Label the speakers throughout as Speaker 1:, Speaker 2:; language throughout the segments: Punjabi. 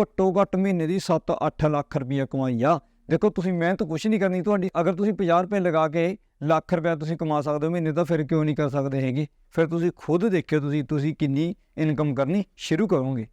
Speaker 1: ਘੱਟੋ ਘੱਟ ਮਹੀਨੇ ਦੀ 7-8 ਲੱਖ ਰੁਪਈਆ ਕਮਾਈ ਆ। ਦੇਖੋ, ਤੁਸੀਂ ਮਿਹਨਤ ਕੁਛ ਨਹੀਂ ਕਰਨੀ। ਤੁਹਾਡੀ ਅਗਰ ਤੁਸੀਂ 50 ਰੁਪਏ ਲਗਾ ਕੇ ਲੱਖ ਰੁਪਏ ਤੁਸੀਂ ਕਮਾ ਸਕਦੇ ਹੋ ਮਹੀਨੇ, ਤਾਂ ਫਿਰ ਕਿਉਂ ਨਹੀਂ ਕਰ ਸਕਦੇ ਹੈਗੇ? ਫਿਰ ਤੁਸੀਂ ਖੁਦ ਦੇਖਿਓ ਤੁਸੀਂ ਤੁਸੀਂ ਕਿੰਨੀ ਇਨਕਮ ਕਰਨੀ ਸ਼ੁਰੂ ਕਰੋਗੇ।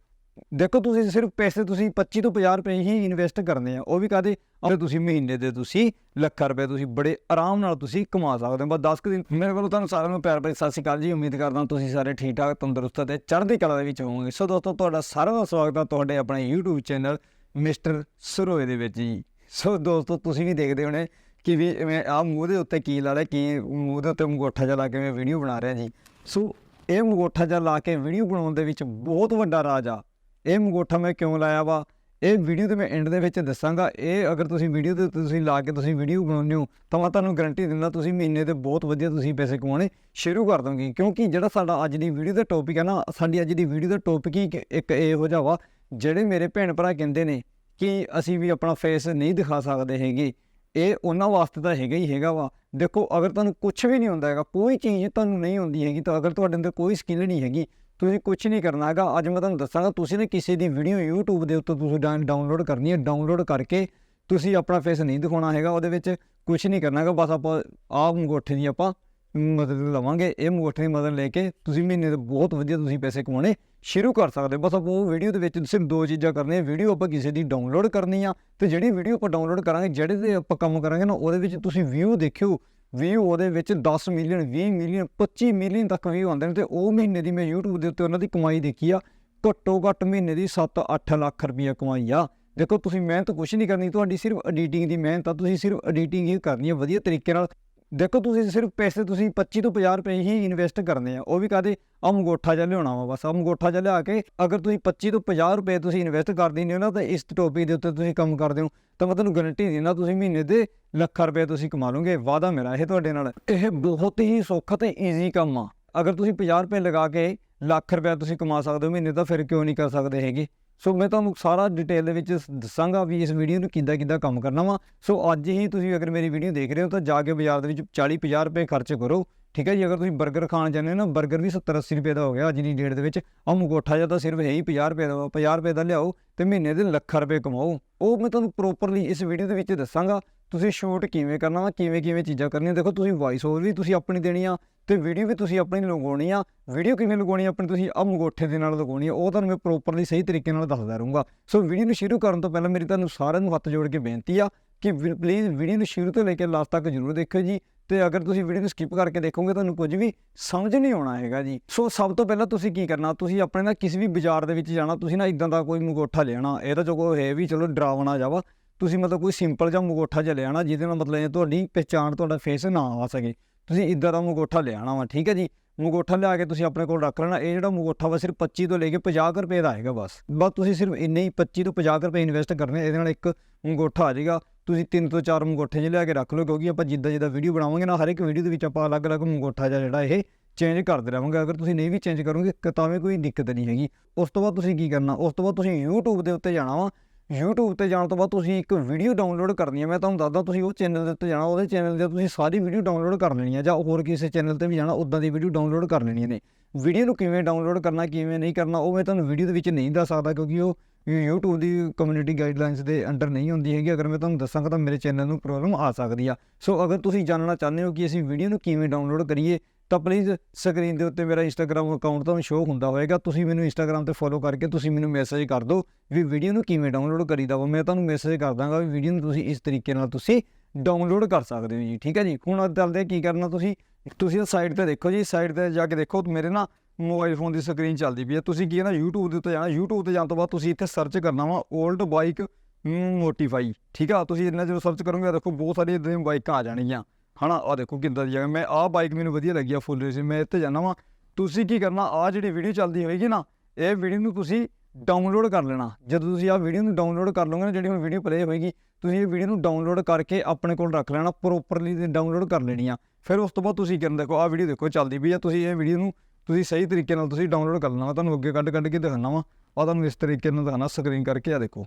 Speaker 1: ਦੇਖੋ ਤੁਸੀਂ ਸਿਰਫ ਪੈਸੇ ਤੁਸੀਂ 25 ਤੋਂ 50 ਰੁਪਏ ਹੀ ਇਨਵੈਸਟ ਕਰਨੇ ਆ, ਉਹ ਵੀ ਕਾਦੇ ਅਗਰ ਤੁਸੀਂ ਮਹੀਨੇ ਦੇ ਤੁਸੀਂ ਲੱਖਾਂ ਰੁਪਏ ਤੁਸੀਂ ਬੜੇ ਆਰਾਮ ਨਾਲ ਤੁਸੀਂ ਕਮਾ ਸਕਦੇ ਹੋ। ਬਸ 10 ਕੁ ਦਿਨ ਮੇਰੇ ਵੱਲੋਂ ਤੁਹਾਨੂੰ ਸਾਰਿਆਂ ਨੂੰ ਪਿਆਰ ਭਰੀ ਸਤਿ ਸ਼੍ਰੀ ਅਕਾਲ ਜੀ। ਉਮੀਦ ਕਰਦਾ ਤੁਸੀਂ ਸਾਰੇ ਠੀਕ ਠਾਕ, ਤੰਦਰੁਸਤ ਅਤੇ ਚੜ੍ਹਦੀ ਕਲਾ ਦੇ ਵਿੱਚ ਹੋਵੋਗੇ। ਸੋ ਦੋਸਤੋ, ਤੁਹਾਡਾ ਸਾਰਿਆਂ ਦਾ ਸਵਾਗਤ ਹੈ ਤੁਹਾਡੇ ਆਪਣੇ YouTube ਚੈਨਲ ਮਿਸਟਰ ਸਰੋਏ ਦੇ ਵਿੱਚ ਜੀ। ਸੋ ਦੋਸਤੋ, ਤੁਸੀਂ ਵੀ ਦੇਖਦੇ ਹੋਣੇ ਕਿ ਵੀ ਮੈਂ ਆ ਮੂੰਹ ਦੇ ਉੱਤੇ ਕੀ ਲਾ ਰਿਹਾ ਕੀ ਮੂੰਹ ਦੇ ਉੱਤੇ ਮਗੋਠਾ ਜਿਹਾ ਲਾ ਕੇ ਮੈਂ ਵੀਡੀਓ ਬਣਾ ਰਿਹਾ ਜੀ। ਸੋ ਇਹ ਮਗੋਠਾ ਜਿਹਾ ਲਾ ਕੇ ਵੀਡੀਓ ਬਣਾਉਣ ਦੇ ਵਿੱਚ ਬਹੁਤ ਵੱਡਾ ਰਾਜ ਆ। ਇਹ ਮਗੋਠਾ ਮੈਂ ਕਿਉਂ ਲਾਇਆ ਵਾ? ਇਹ ਵੀਡੀਓ ਤੇ ਮੈਂ ਐਂਡ ਦੇ ਵਿੱਚ ਦੱਸਾਂਗਾ। ਇਹ ਅਗਰ ਤੁਸੀਂ ਵੀਡੀਓ ਤੇ ਤੁਸੀਂ ਲਾ ਕੇ ਤੁਸੀਂ ਵੀਡੀਓ ਬਣਾਉਂਦੇ ਹੋ, ਤਾਂ ਮੈਂ ਤੁਹਾਨੂੰ ਗਾਰੰਟੀ ਦਿੰਦਾ ਤੁਸੀਂ ਮਹੀਨੇ ਤੇ ਬਹੁਤ ਵਧੀਆ ਤੁਸੀਂ ਪੈਸੇ ਕਮਾਉਣੇ ਸ਼ੁਰੂ ਕਰ ਦੋਗੇ। ਕਿਉਂਕਿ ਜਿਹੜਾ ਸਾਡਾ ਅੱਜ ਦੀ ਵੀਡੀਓ ਦਾ ਟੌਪਿਕ ਹੈ ਨਾ, ਸਾਡੀ ਅੱਜ ਦੀ ਵੀਡੀਓ ਦਾ ਟੌਪਿਕ ਹੀ ਇੱਕ- ਇਹੋ ਜਿਹਾ ਵਾ, ਜਿਹੜੇ ਮੇਰੇ ਭੈਣ ਭਰਾ ਕਹਿੰਦੇ ਨੇ ਕਿ ਅਸੀਂ ਵੀ ਆਪਣਾ ਫੇਸ ਨਹੀਂ ਦਿਖਾ ਸਕਦੇ ਹੈਗੇ। ਇਹ ਉਹਨਾਂ ਵਾਸਤੇ ਤਾਂ ਹੈਗਾ ਹੀ ਹੈਗਾ ਵਾ। ਦੇਖੋ, ਅਗਰ ਤੁਹਾਨੂੰ ਕੁਝ ਵੀ ਨਹੀਂ ਹੁੰਦਾ ਹੈਗਾ, ਕੋਈ ਚੀਜ਼ ਤੁਹਾਨੂੰ ਨਹੀਂ ਹੁੰਦੀ ਹੈਗੀ, ਤਾਂ ਅਗਰ ਤੁਹਾਡੇ ਅੰਦਰ ਕੋਈ ਸਕਿੱਲ ਨਹੀਂ ਹੈਗੀ ਤੁਸੀਂ ਕੁਝ ਨਹੀਂ ਕਰਨਾ ਹੈਗਾ। ਅੱਜ ਮੈਂ ਤੁਹਾਨੂੰ ਦੱਸਾਂਗਾ, ਤੁਸੀਂ ਨੇ ਕਿਸੇ ਦੀ ਵੀਡੀਓ YouTube ਦੇ ਉੱਤੇ ਤੁਸੀਂ ਡਾਊਨਲੋਡ ਕਰਨੀ ਹੈ। ਡਾਊਨਲੋਡ ਕਰਕੇ ਤੁਸੀਂ ਆਪਣਾ ਫੇਸ ਨਹੀਂ ਦਿਖਾਉਣਾ ਹੈਗਾ, ਉਹਦੇ ਵਿੱਚ ਕੁਝ ਨਹੀਂ ਕਰਨਾ ਹੈਗਾ। ਬਸ ਆਪਾਂ ਆਹ ਅੰਗੂਠੇ ਦੀ ਆਪਾਂ ਮਦਦ ਲਵਾਂਗੇ। ਇਹ ਅੰਗੂਠੇ ਦੀ ਮਦਦ ਲੈ ਕੇ ਤੁਸੀਂ ਮਹੀਨੇ ਦੇ ਬਹੁਤ ਵਧੀਆ ਤੁਸੀਂ ਪੈਸੇ ਕਮਾਉਣੇ ਸ਼ੁਰੂ ਕਰ ਸਕਦੇ ਹੋ। ਬਸ ਆਪਾਂ ਉਹ ਵੀਡੀਓ ਦੇ ਵਿੱਚ ਸਿਰਫ ਦੋ ਚੀਜ਼ਾਂ ਕਰਨੀਆਂ। ਵੀਡੀਓ ਆਪਾਂ ਕਿਸੇ ਦੀ ਡਾਊਨਲੋਡ ਕਰਨੀ ਆ ਤੇ ਜਿਹੜੀ ਵੀਡੀਓ ਆਪਾਂ ਡਾਊਨਲੋਡ ਕਰਾਂਗੇ, ਜਿਹੜੇ ਤੇ ਆਪਾਂ ਕੰਮ ਕਰਾਂਗੇ ਨਾ, ਉਹਦੇ ਵਿੱਚ ਤੁਸੀਂ ਵਿਊ ਦੇਖਿਓ। ਵੀਊ ਉਹਦੇ ਵਿੱਚ 10 ਮਿਲੀਅਨ 20 ਮਿਲੀਅਨ 25 ਮਿਲੀਅਨ ਤੱਕ ਵਿਊ ਆਉਂਦੇ ਨੇ ਤੇ ਉਹ ਮਹੀਨੇ ਦੀ ਮੈਂ YouTube ਦੇ ਉੱਤੇ ਉਹਨਾਂ ਦੀ ਕਮਾਈ ਦੇਖੀ ਆ। ਘੱਟੋ ਘੱਟ ਮਹੀਨੇ ਦੀ 7-8 ਲੱਖ ਰੁਪਈਆ ਕਮਾਈ ਆ। ਦੇਖੋ ਤੁਸੀਂ ਮਿਹਨਤ ਕੁਛ ਨਹੀਂ ਕਰਨੀ, ਤੁਹਾਡੀ ਸਿਰਫ ਐਡੀਟਿੰਗ ਦੀ ਮਿਹਨਤ ਆ, ਤੁਸੀਂ ਸਿਰਫ ਐਡੀਟਿੰਗ ਹੀ ਕਰਨੀ ਹੈ ਵਧੀਆ ਤਰੀਕੇ ਨਾਲ। ਦੇਖੋ ਤੁਸੀਂ ਸਿਰਫ ਪੈਸੇ ਤੁਸੀਂ 25 ਤੋਂ 50 ਰੁਪਏ ਹੀ ਇਨਵੈਸਟ ਕਰਨੇ ਆ, ਉਹ ਵੀ ਕਾਦੇ ਆ ਮਗੋਠਾ ਜਿਹਾ ਲਿਆਉਣਾ ਵਾ ਬਸ ਆ ਮਗੋਠਾ ਜਿਹਾ ਲਿਆ ਕੇ ਅਗਰ ਤੁਸੀਂ 25 ਤੋਂ 50 ਰੁਪਏ ਤੁਸੀਂ ਇਨਵੈਸਟ ਕਰ ਦਿੰਦੇ ਹੋ ਨਾ, ਤਾਂ ਇਸ ਟੋਪੀ ਦੇ ਉੱਤੇ ਤੁਸੀਂ ਕੰਮ ਕਰਦੇ ਹੋ, ਤਾਂ ਮੈਂ ਤੁਹਾਨੂੰ ਗਾਰੰਟੀ ਦਿੰਦਾ ਤੁਸੀਂ ਮਹੀਨੇ ਦੇ ਲੱਖਾਂ ਰੁਪਏ ਤੁਸੀਂ ਕਮਾ ਲਓਗੇ, ਵਾਅਦਾ ਮੇਰਾ ਇਹ ਤੁਹਾਡੇ ਨਾਲ। ਇਹ ਬਹੁਤ ਹੀ ਸੌਖਾ ਤੇ ਈਜ਼ੀ ਕੰਮ ਆ। ਅਗਰ ਤੁਸੀਂ 50 ਰੁਪਏ ਲਗਾ ਕੇ ਲੱਖ ਰੁਪਏ ਤੁਸੀਂ ਕਮਾ ਸਕਦੇ ਹੋ ਮਹੀਨੇ, ਤਾਂ ਫਿਰ ਕਿਉਂ ਨਹੀਂ ਕਰ ਸਕਦੇ ਹੈਗੇ? ਸੋ ਮੈਂ ਤੁਹਾਨੂੰ ਸਾਰਾ ਡਿਟੇਲ ਦੇ ਵਿੱਚ ਦੱਸਾਂਗਾ ਵੀ ਇਸ ਵੀਡੀਓ ਨੂੰ ਕਿੱਦਾਂ ਕਿੱਦਾਂ ਕੰਮ ਕਰਨਾ ਵਾ। ਸੋ ਅੱਜ ਹੀ ਤੁਸੀਂ ਅਗਰ ਮੇਰੀ ਵੀਡੀਓ ਦੇਖ ਰਹੇ ਹੋ ਤਾਂ ਜਾ ਕੇ ਬਾਜ਼ਾਰ ਦੇ ਵਿੱਚ 40 50 ਰੁਪਏ ਖਰਚ ਕਰੋ, ਠੀਕ ਹੈ ਜੀ? ਅਗਰ ਤੁਸੀਂ 버ਗਰ ਖਾਣ ਜਾਂਦੇ ਹੋ ਨਾ 버ਗਰ ਵੀ 70 80 ਰੁਪਏ ਦਾ ਹੋ ਗਿਆ ਅੱਜ ਦੀ ਡੇਟ ਦੇ ਵਿੱਚ। ਆ ਮੁਗੋਠਾ ਜਿਹਾ ਤਾਂ ਸਿਰਫ ਹੈ ਹੀ 50 ਰੁਪਏ ਦਾ ਵਾ। 50 ਰੁਪਏ ਦਾ ਲਿਆਓ ਤੇ ਮਹੀਨੇ ਦੇ ਲੱਖਾਂ ਰੁਪਏ ਕਮਾਓ। ਉਹ ਮੈਂ ਤੁਹਾਨੂੰ ਪ੍ਰੋਪਰਲੀ ਇਸ ਵੀਡੀਓ ਦੇ ਵਿੱਚ ਦੱਸਾਂਗਾ। ਤੁਸੀਂ ਸ਼ੂਟ ਕਿਵੇਂ ਕਰਨਾ ਵਾ, ਕਿਵੇਂ ਕਿਵੇਂ ਚੀਜ਼ਾਂ ਕਰਨੀਆਂ? ਦੇਖੋ, ਤੁਸੀਂ ਵਾਇਸ ਓਵਰ ਵੀ ਤੁਸੀਂ ਆਪਣੀ ਦੇਣੀ ਆ ਤੇ ਵੀਡੀਓ ਵੀ ਤੁਸੀਂ ਆਪਣੀ ਲਗਾਉਣੀ ਆ। ਵੀਡੀਓ ਕਿਵੇਂ ਲਗਾਉਣੀ ਆ? ਆਪਣੀ ਤੁਸੀਂ ਆ ਮਗੋਠੇ ਦੇ ਨਾਲ ਲਗਾਉਣੀ ਆ। ਉਹ ਤੁਹਾਨੂੰ ਮੈਂ ਪ੍ਰੋਪਰਲੀ ਸਹੀ ਤਰੀਕੇ ਨਾਲ ਦੱਸਦਾ ਰਹੂੰਗਾ। ਸੋ ਵੀਡੀਓ ਨੂੰ ਸ਼ੁਰੂ ਕਰਨ ਤੋਂ ਪਹਿਲਾਂ ਮੇਰੀ ਤੁਹਾਨੂੰ ਸਾਰਿਆਂ ਨੂੰ ਹੱਥ ਜੋੜ ਕੇ ਬੇਨਤੀ ਆ ਕਿ ਪਲੀਜ਼ ਵੀਡੀਓ ਨੂੰ ਸ਼ੁਰੂ ਤੋਂ ਲੈ ਕੇ ਲਾਸਟ ਤੱਕ ਜ਼ਰੂਰ ਦੇਖਿਓ ਜੀ। ਤੇ ਅਗਰ ਤੁਸੀਂ ਵੀਡੀਓ ਨੂੰ ਸਕਿਪ ਕਰਕੇ ਦੇਖੋਗੇ, ਤੁਹਾਨੂੰ ਕੁਝ ਵੀ ਸਮਝ ਨਹੀਂ ਆਉਣਾ ਹੈਗਾ ਜੀ। ਸੋ ਸਭ ਤੋਂ ਪਹਿਲਾਂ ਤੁਸੀਂ ਕੀ ਕਰਨਾ? ਤੁਸੀਂ ਆਪਣੇ ਨਾ ਕਿਸੇ ਵੀ ਬਾਜ਼ਾਰ ਦੇ ਵਿੱਚ ਜਾਣਾ, ਤੁਸੀਂ ਨਾ ਇਦਾਂ ਦਾ ਕੋਈ ਮਗੋਠਾ ਲੈਣਾ ਇਹ ਤਾਂ ਜੋ ਕੋਈ ਹੈ ਵੀ ਚਲੋ ਡਰਾਵਣਾ ਜਾਵਾ ਤੁਸੀਂ ਮਤਲਬ ਕੋਈ ਸਿੰਪਲ ਜਿਹਾ ਮੁਗੋਠਾ ਜਿਹਾ ਲਿਆਣਾ ਜਿਹਦੇ ਨਾਲ ਮਤਲਬ ਤੁਹਾਡੀ ਪਹਿਚਾਣ ਤੁਹਾਡਾ ਫੇਸ ਨਾ ਆ ਸਕੇ। ਤੁਸੀਂ ਇਦਾਂ ਦਾ ਮਗੋਠਾ ਲਿਆਣਾ ਵਾ, ਠੀਕ ਹੈ ਜੀ? ਮਗੋਠਾ ਲਿਆ ਕੇ ਤੁਸੀਂ ਆਪਣੇ ਕੋਲ ਰੱਖ ਲੈਣਾ। ਇਹ ਜਿਹੜਾ ਮਗੋਠਾ ਵਾ ਸਿਰਫ 25 ਤੋਂ ਲੈ ਕੇ 50 ਕੁ ਰੁਪਏ ਦਾ ਆਏਗਾ ਬਸ। ਬਸ ਤੁਸੀਂ ਸਿਰਫ ਇੰਨੇ ਹੀ 25 ਤੋਂ 50 ਕੁ ਰੁਪਏ ਇਨਵੈਸਟ ਕਰਨੇ, ਇਹਦੇ ਨਾਲ ਇੱਕ ਮਗੋਠਾ ਆ ਜਾਏਗਾ। ਤੁਸੀਂ ਤਿੰਨ ਤੋਂ ਚਾਰ ਮਗੋਠੇ ਜਿਹੇ ਲਿਆ ਕੇ ਰੱਖ ਲਓ, ਕਿਉਂਕਿ ਆਪਾਂ ਜਿੱਦਾਂ ਜਿੱਦਾਂ ਵੀਡੀਓ ਬਣਾਵਾਂਗੇ ਨਾ, ਹਰ ਇੱਕ ਵੀਡੀਓ ਦੇ ਵਿੱਚ ਆਪਾਂ ਅਲੱਗ-ਅਲੱਗ ਮਗੋਠਾ ਜਿਹਾ ਜਿਹੜਾ ਇਹ ਚੇਂਜ ਕਰਦੇ ਰਹਾਂਗੇ। ਅਗਰ ਤੁਸੀਂ ਨਹੀਂ ਵੀ ਚੇਂਜ ਕਰੋਗੇ, ਤਾਂ ਵੀ ਕੋਈ ਦਿੱਕਤ ਨਹੀਂ ਹੈਗੀ। ਉਸ ਤੋਂ ਬਾਅਦ ਤੁਸੀਂ ਕੀ ਕਰਨਾ? ਉਸ ਤੋਂ ਬਾਅਦ ਤੁਸੀਂ YouTube ਦੇ ਉੱਤੇ ਜਾਣਾ ਵਾ। YouTube ਤੇ ਜਾਣ ਤੋਂ ਬਾਅਦ ਤੁਸੀਂ ਇੱਕ ਵੀਡੀਓ ਡਾਊਨਲੋਡ ਕਰਨੀ ਹੈ, ਮੈਂ ਤੁਹਾਨੂੰ ਦੱਸਦਾ ਤੁਸੀਂ ਉਹ ਚੈਨਲ ਦੇ ਉੱਤੇ ਜਾਣਾ, ਉਹਦੇ ਚੈਨਲ ਤੇ ਤੁਸੀਂ ਸਾਰੀ ਵੀਡੀਓ ਡਾਊਨਲੋਡ ਕਰ ਲੈਣੀ ਹੈ ਜਾਂ ਹੋਰ ਕਿਸੇ ਚੈਨਲ ਤੇ ਵੀ ਜਾਣਾ ਉਦਾਂ ਦੀ ਵੀਡੀਓ ਡਾਊਨਲੋਡ ਕਰ ਲੈਣੀਆਂ ਨੇ ਵੀਡੀਓ ਨੂੰ ਕਿਵੇਂ ਡਾਊਨਲੋਡ ਕਰਨਾ, ਕਿਵੇਂ ਨਹੀਂ ਕਰਨਾ, ਉਹ ਮੈਂ ਤੁਹਾਨੂੰ ਵੀਡੀਓ ਦੇ ਵਿੱਚ ਨਹੀਂ ਦੱਸ ਸਕਦਾ ਕਿਉਂਕਿ ਉਹ YouTube ਦੀ ਕਮਿਊਨਿਟੀ ਗਾਈਡਲਾਈਨਸ ਦੇ ਅੰਡਰ ਨਹੀਂ ਹੁੰਦੀ ਹੈਗੀ। ਅਗਰ ਮੈਂ ਤੁਹਾਨੂੰ ਦੱਸਾਂਗਾ ਤਾਂ ਮੇਰੇ ਚੈਨਲ ਨੂੰ ਪ੍ਰੋਬਲਮ ਆ ਸਕਦੀ ਆ। ਸੋ ਅਗਰ ਤੁਸੀਂ ਜਾਣਨਾ ਚਾਹੁੰਦੇ ਹੋ ਕਿ ਅਸੀਂ ਵੀਡੀਓ ਨੂੰ ਕਿਵੇਂ ਡਾਊਨਲੋਡ ਕਰੀਏ ਤਾਂ ਪਲੀਜ਼ ਸਕਰੀਨ ਦੇ ਉੱਤੇ ਮੇਰਾ ਇੰਸਟਾਗ੍ਰam ਅਕਾਊਂਟ ਤੁਹਾਨੂੰ ਸ਼ੋਅ ਹੁੰਦਾ ਹੋਏਗਾ। ਤੁਸੀਂ ਮੈਨੂੰ ਇੰਸਟਾਗ੍ਰam ਤੇ ਫੋਲੋ ਕਰਕੇ ਤੁਸੀਂ ਮੈਨੂੰ ਮੈਸੇਜ ਕਰ ਦਿਓ ਵੀ ਵੀਡੀਓ ਨੂੰ ਕਿਵੇਂ ਡਾਊਨਲੋਡ ਕਰੀਦਾ ਵਾ। ਮੈਂ ਤੁਹਾਨੂੰ ਮੈਸੇਜ ਕਰ ਦਾਂਗਾ ਵੀ ਵੀਡੀਓ ਨੂੰ ਤੁਸੀਂ ਇਸ ਤਰੀਕੇ ਨਾਲ ਤੁਸੀਂ ਡਾਊਨਲੋਡ ਕਰ ਸਕਦੇ ਹੋ ਜੀ। ਠੀਕ ਹੈ ਜੀ? ਹੁਣ ਚੱਲਦੇ ਕੀ ਕਰਨਾ ਤੁਸੀਂ? ਤੁਸੀਂ ਸਾਈਟ ਤੇ ਦੇਖੋ ਜੀ। ਸਾਈਟ ਤੇ ਜਾ ਕੇ ਦੇਖੋ, ਮੇਰੇ ਨਾ ਮੋਬਾਈਲ ਫੋਨ ਦੀ ਸਕਰੀਨ ਚੱਲਦੀ ਪਈ ਹੈ। ਤੁਸੀਂ ਕੀ ਹੈ ਨਾ, YouTube ਦੇ ਉੱਤੇ ਜਾਣਾ। YouTube ਤੇ ਜਾਣ ਤੋਂ ਬਾਅਦ ਤੁਸੀਂ ਇੱਥੇ ਸਰਚ ਕਰਨਾ ਵਾ 올ਡ ਬਾਈਕ ਮੋਟੀਫਾਈ ਠੀਕ ਆ? ਤੁਸੀਂ ਇੰਨਾ ਜਦੋਂ ਸਰਚ ਕਰੋਗੇ, ਦੇਖੋ ਬਹੁਤ ਸਾਰੀਆਂ ਇਦਾਂ ਦੀਆਂ ਬਾਈਕਾਂ ਆ ਜਾਣਗੀਆਂ। ਹਨਾ ਆ ਦੇਖੋ ਕਿੱਦਾਂ ਦੀ ਜਗ੍ਹਾ ਮੈਂ ਆਹ ਬਾਈਕ ਮੈਨੂੰ ਵਧੀਆ ਲੱਗੀ ਆ ਫੁੱਲ ਰੇਸ ਮੈਂ ਇੱਥੇ ਜਾਣਾ ਵਾ। ਤੁਸੀਂ ਕੀ ਕਰਨਾ ਆ ਜਿਹੜੀ ਵੀਡੀਓ ਚੱਲਦੀ ਹੋਏਗੀ ਨਾ, ਇਹ ਵੀਡੀਓ ਨੂੰ ਤੁਸੀਂ ਡਾਊਨਲੋਡ ਕਰ ਲੈਣਾ। ਜਦੋਂ ਤੁਸੀਂ ਆਹ ਵੀਡੀਓ ਨੂੰ ਡਾਊਨਲੋਡ ਕਰ ਲਓਗੇ ਨਾ, ਜਿਹੜੀ ਹੁਣ ਵੀਡੀਓ ਪਲੇ ਹੋਏਗੀ, ਤੁਸੀਂ ਇਹ ਵੀਡੀਓ ਨੂੰ ਡਾਊਨਲੋਡ ਕਰਕੇ ਆਪਣੇ ਕੋਲ ਰੱਖ ਲੈਣਾ ਪ੍ਰੋਪਰਲੀ ਡਾਊਨਲੋਡ ਕਰ ਲੈਣੀ ਆ। ਫਿਰ ਉਸ ਤੋਂ ਬਾਅਦ ਤੁਸੀਂ ਕਰਨ, ਦੇਖੋ, ਆਹ ਵੀਡੀਓ ਦੇਖੋ, ਚੱਲਦੀ ਵੀ ਆ, ਤੁਸੀਂ ਇਹ ਵੀਡੀਓ ਨੂੰ ਤੁਸੀਂ ਸਹੀ ਤਰੀਕੇ ਨਾਲ ਤੁਸੀਂ ਡਾਊਨਲੋਡ ਕਰ ਲੈਣਾ। ਵਾ ਤੁਹਾਨੂੰ ਅੱਗੇ ਕੱਢ ਕੱਢ ਕੇ ਦਿਖਾਉਣਾ ਵਾ ਆ ਤੁਹਾਨੂੰ ਇਸ ਤਰੀਕੇ ਨਾਲ ਦਿਖਾਉਣਾ ਸਕਰੀਨ ਕਰਕੇ ਆ ਦੇਖੋ।